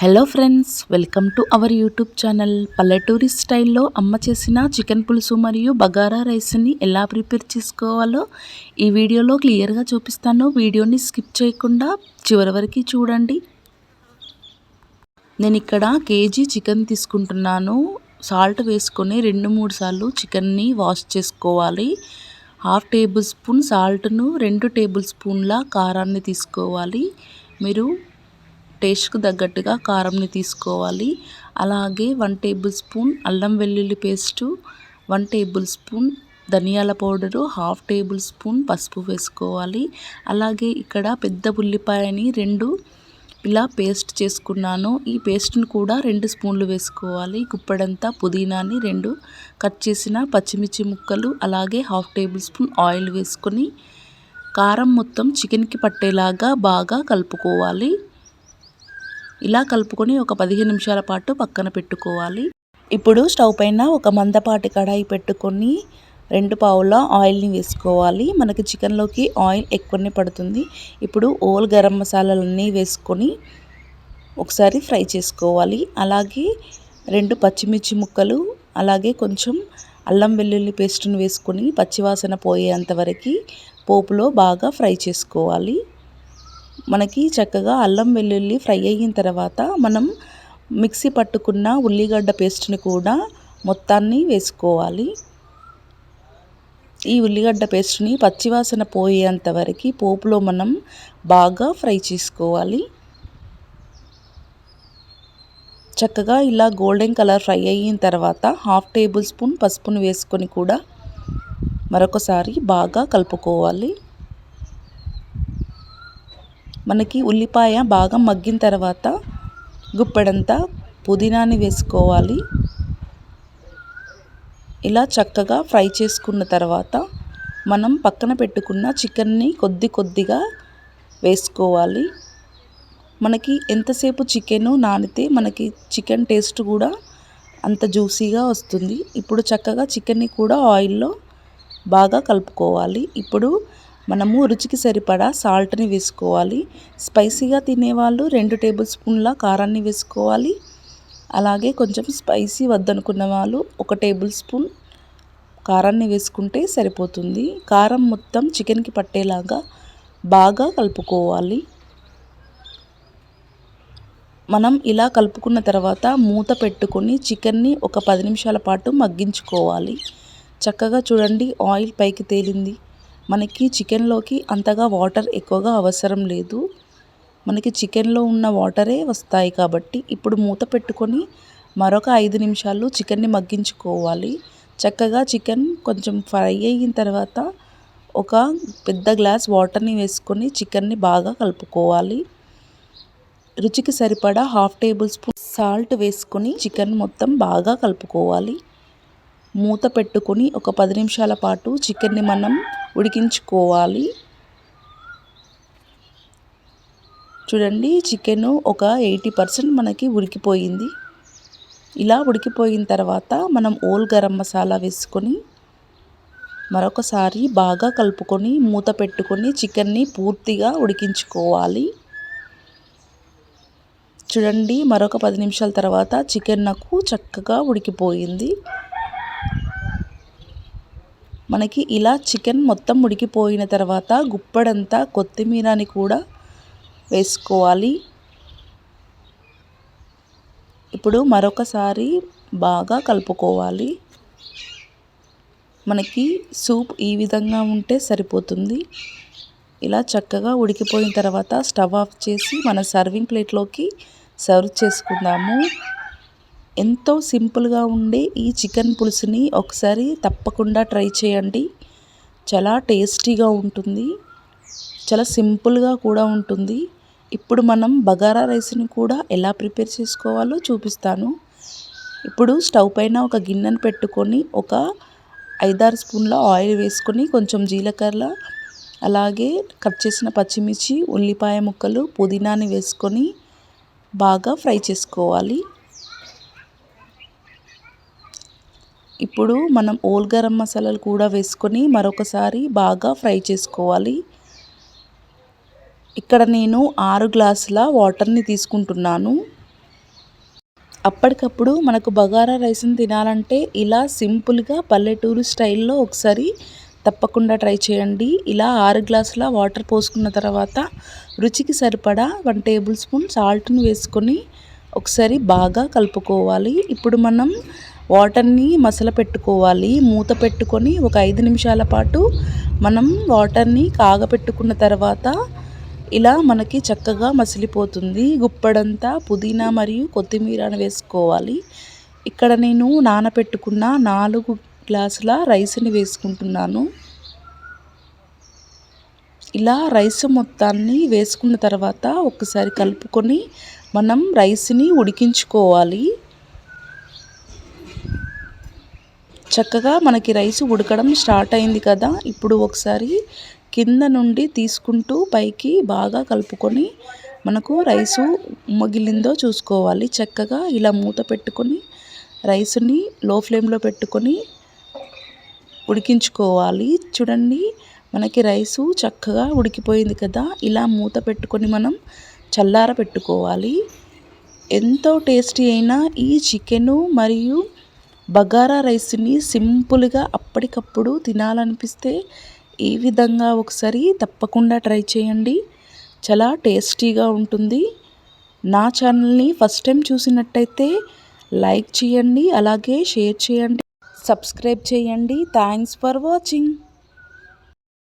Hello friends welcome to our YouTube channel. పల్లెటూరి స్టైల్లో అమ్మ చేసిన చికెన్ పులుసు మరియు బగారా రైస్ని ఎలా ప్రిపేర్ చేసుకోవాలో ఈ వీడియోలో క్లియర్గా చూపిస్తాను. వీడియోని స్కిప్ చేయకుండా చివరి వరకు చూడండి. నేను ఇక్కడ కేజీ చికెన్ తీసుకుంటున్నాను. సాల్ట్ వేసుకొని రెండు మూడు సార్లు చికెన్ని వాష్ చేసుకోవాలి. హాఫ్ టేబుల్ స్పూన్ సాల్ట్ను రెండు టేబుల్ స్పూన్ల కారాన్ని తీసుకోవాలి. మీరు టేస్ట్కు తగ్గట్టుగా కారంని తీసుకోవాలి. అలాగే వన్ టేబుల్ స్పూన్ అల్లం వెల్లుల్లి పేస్టు వన్ టేబుల్ స్పూన్ ధనియాల పౌడరు హాఫ్ టేబుల్ స్పూన్ పసుపు వేసుకోవాలి. అలాగే ఇక్కడ పెద్ద ఉల్లిపాయని రెండు ఇలా పేస్ట్ చేసుకున్నాను. ఈ పేస్ట్ని కూడా రెండు స్పూన్లు వేసుకోవాలి. గుప్పడంతా పుదీనాని రెండు కట్ చేసిన పచ్చిమిర్చి ముక్కలు అలాగే హాఫ్ టేబుల్ స్పూన్ ఆయిల్ వేసుకొని కారం మొత్తం చికెన్కి పట్టేలాగా బాగా కలుపుకోవాలి. ఇలా కలుపుకొని ఒక పదిహేను నిమిషాల పాటు పక్కన పెట్టుకోవాలి. ఇప్పుడు స్టవ్ పైన ఒక మందపాటి కడాయి పెట్టుకొని రెండు పావుల ఆయిల్ని వేసుకోవాలి. మనకి చికెన్లోకి ఆయిల్ ఎక్కువనే పడుతుంది. ఇప్పుడు ఓల్ గరం మసాలాలన్నీ వేసుకొని ఒకసారి ఫ్రై చేసుకోవాలి. అలాగే రెండు పచ్చిమిర్చి ముక్కలు అలాగే కొంచెం అల్లం వెల్లుల్లి పేస్ట్ని వేసుకొని పచ్చివాసన పోయేంత వరకు పోపులో బాగా ఫ్రై చేసుకోవాలి. మనకి చక్కగా అల్లం వెల్లుల్లి ఫ్రై అయిన తర్వాత మనం మిక్సీ పట్టుకున్న ఉల్లిగడ్డ పేస్ట్ని కూడా మొత్తాన్ని వేసుకోవాలి. ఈ ఉల్లిగడ్డ పేస్ట్ని పచ్చివాసన పోయేంత వరకు పోపులో మనం బాగా ఫ్రై చేసుకోవాలి. చక్కగా ఇలా గోల్డెన్ కలర్ ఫ్రై అయిన తర్వాత హాఫ్ టేబుల్ స్పూన్ పసుపును వేసుకొని కూడా మరొకసారి బాగా కలుపుకోవాలి. మనకి ఉల్లిపాయ బాగా మగ్గిన తర్వాత గుప్పెడంతా పుదీనాని వేసుకోవాలి. ఇలా చక్కగా ఫ్రై చేసుకున్న తర్వాత మనం పక్కన పెట్టుకున్న చికెన్ని కొద్ది కొద్దిగా వేసుకోవాలి. మనకి ఎంతసేపు చికెన్ నానితే మనకి చికెన్ టేస్ట్ కూడా అంత జ్యూసీగా వస్తుంది. ఇప్పుడు చక్కగా చికెన్ని కూడా ఆయిల్లో బాగా కలుపుకోవాలి. ఇప్పుడు మనము రుచికి సరిపడా సాల్ట్ని వేసుకోవాలి. స్పైసీగా తినేవాళ్ళు రెండు టేబుల్ స్పూన్ల కారాన్ని వేసుకోవాలి. అలాగే కొంచెం స్పైసీ వద్దనుకున్న వాళ్ళు ఒక టేబుల్ స్పూన్ కారాన్ని వేసుకుంటే సరిపోతుంది. కారం మొత్తం చికెన్కి పట్టేలాగా బాగా కలుపుకోవాలి. మనం ఇలా కలుపుకున్న తర్వాత మూత పెట్టుకొని చికెన్ని ఒక పది నిమిషాల పాటు మగ్గించుకోవాలి. చక్కగా చూడండి ఆయిల్ పైకి తేలింది. మనకి చికెన్లోకి అంతగా వాటర్ ఎక్కువగా అవసరం లేదు. మనకి చికెన్లో ఉన్న వాటరే వస్తాయి కాబట్టి ఇప్పుడు మూత పెట్టుకొని మరొక ఐదు నిమిషాలు చికెన్ని మగ్గించుకోవాలి. చక్కగా చికెన్ కొంచెం ఫ్రై అయిన తర్వాత ఒక పెద్ద గ్లాస్ వాటర్ని వేసుకొని చికెన్ని బాగా కలుపుకోవాలి. రుచికి సరిపడా హాఫ్ టేబుల్ స్పూన్ సాల్ట్ వేసుకొని చికెన్ మొత్తం బాగా కలుపుకోవాలి. మూత పెట్టుకొని ఒక పది నిమిషాల పాటు చికెన్ని మనం ఉడికించుకోవాలి. చూడండి చికెన్ ఒక ఎయిటీ పర్సెంట్ మనకి ఉడికిపోయింది. ఇలా ఉడికిపోయిన తర్వాత మనం ఓల్ గరం మసాలా వేసుకొని మరొకసారి బాగా కలుపుకొని మూత పెట్టుకొని చికెన్ని పూర్తిగా ఉడికించుకోవాలి. చూడండి మరొక పది నిమిషాల తర్వాత చికెన్ నాకు చక్కగా ఉడికిపోయింది. మనకి ఇలా చికెన్ మొత్తం ఉడికిపోయిన తర్వాత గుప్పడంతా కొత్తిమీరని కూడా వేసుకోవాలి. ఇప్పుడు మరొకసారి బాగా కలుపుకోవాలి. మనకి సూప్ ఈ విధంగా ఉంటే సరిపోతుంది. ఇలా చక్కగా ఉడికిపోయిన తర్వాత స్టవ్ ఆఫ్ చేసి మన సర్వింగ్ ప్లేట్లోకి సర్వ్ చేసుకుందాము. ఎంతో సింపుల్గా ఉండే ఈ చికెన్ పులుసుని ఒకసారి తప్పకుండా ట్రై చేయండి. చాలా టేస్టీగా ఉంటుంది. చాలా సింపుల్గా కూడా ఉంటుంది. ఇప్పుడు మనం బగారా రైస్ని కూడా ఎలా ప్రిపేర్ చేసుకోవాలో చూపిస్తాను. ఇప్పుడు స్టవ్ పైన ఒక గిన్నెను పెట్టుకొని ఒక ఐదారు స్పూన్ల ఆయిల్ వేసుకొని కొంచెం జీలకర్ర అలాగే కట్ చేసిన పచ్చిమిర్చి ఉల్లిపాయ ముక్కలు పుదీనాని వేసుకొని బాగా ఫ్రై చేసుకోవాలి. ఇప్పుడు మనం ఓల్ గరం మసాలాలు కూడా వేసుకొని మరొకసారి బాగా ఫ్రై చేసుకోవాలి. ఇక్కడ నేను ఆరు గ్లాసుల వాటర్ని తీసుకుంటున్నాను. అప్పటికప్పుడు మనకు బగారా రైస్ని తినాలంటే ఇలా సింపుల్గా పల్లెటూరు స్టైల్లో ఒకసారి తప్పకుండా ట్రై చేయండి. ఇలా ఆరు గ్లాసుల వాటర్ పోసుకున్న తర్వాత రుచికి సరిపడా వన్ టేబుల్ స్పూన్ సాల్ట్ని వేసుకొని ఒకసారి బాగా కలుపుకోవాలి. ఇప్పుడు మనం వాటర్ని మసల పెట్టుకోవాలి. మూత పెట్టుకొని ఒక ఐదు నిమిషాల పాటు మనం వాటర్ని కాగపెట్టుకున్న తర్వాత ఇలా మనకి చక్కగా మసిలిపోతుంది. గుప్పడంతా పుదీనా మరియు కొత్తిమీరను వేసుకోవాలి. ఇక్కడ నేను నానబెట్టుకున్న నాలుగు గ్లాసుల రైస్ని వేసుకుంటున్నాను. ఇలా రైస్ మొత్తాన్ని వేసుకున్న తర్వాత ఒకసారి కలుపుకొని మనం రైస్ని ఉడికించుకోవాలి. చక్కగా మనకి రైస్ ఉడకడం స్టార్ట్ అయింది కదా. ఇప్పుడు ఒకసారి కింద నుండి తీసుకుంటూ పైకి బాగా కలుపుకొని మనకు రైసు ఉమ్మగిలిందో చూసుకోవాలి. చక్కగా ఇలా మూత పెట్టుకొని రైస్ని లో ఫ్లేమ్లో పెట్టుకొని ఉడికించుకోవాలి. చూడండి మనకి రైసు చక్కగా ఉడికిపోయింది కదా. ఇలా మూత పెట్టుకొని మనం చల్లార పెట్టుకోవాలి ఎంతో టేస్టీ అయిన ఈ చికెను మరియు బగారా రైస్ని సింపుల్గా అప్పటికప్పుడు తినాలనిపిస్తే ఈ విధంగా ఒకసారి తప్పకుండా ట్రై చేయండి. చాలా టేస్టీగా ఉంటుంది. నా ఛానల్ని ఫస్ట్ టైం చూసినట్టయితే లైక్ చేయండి అలాగే షేర్ చేయండి సబ్స్క్రైబ్ చేయండి. Thanks for watching.